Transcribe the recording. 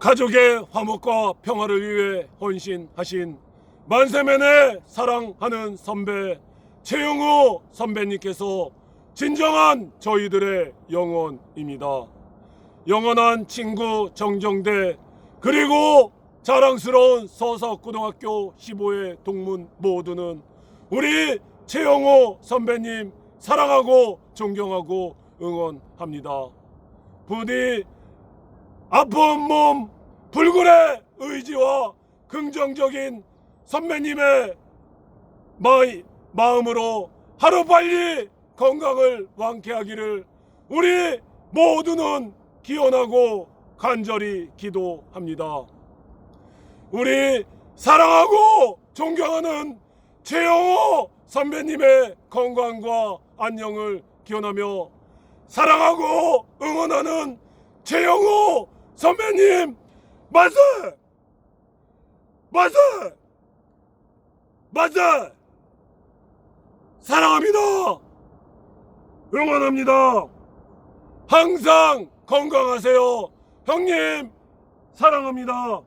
가족의 화목과 평화를 위해 헌신하신 만세맨의 사랑하는 선배 최영우 선배님께서 진정한 저희들의 영혼입니다. 영원한 친구 정정대 그리고 자랑스러운 서서고등학교 15회 동문 모두는 우리 최영호 선배님 사랑하고 존경하고 응원합니다. 부디 아픈 몸 불굴의 의지와 긍정적인 선배님의 마이, 마음으로 하루빨리 건강을 완쾌하기를 우리 모두는 기원하고 간절히 기도합니다. 우리 사랑하고 존경하는 최영호 선배님의 건강과 안녕을 기원하며 사랑하고 응원하는 최영호 선배님 만세! 만세! 만세! 사랑합니다. 응원합니다. 항상 건강하세요. 형님 사랑합니다.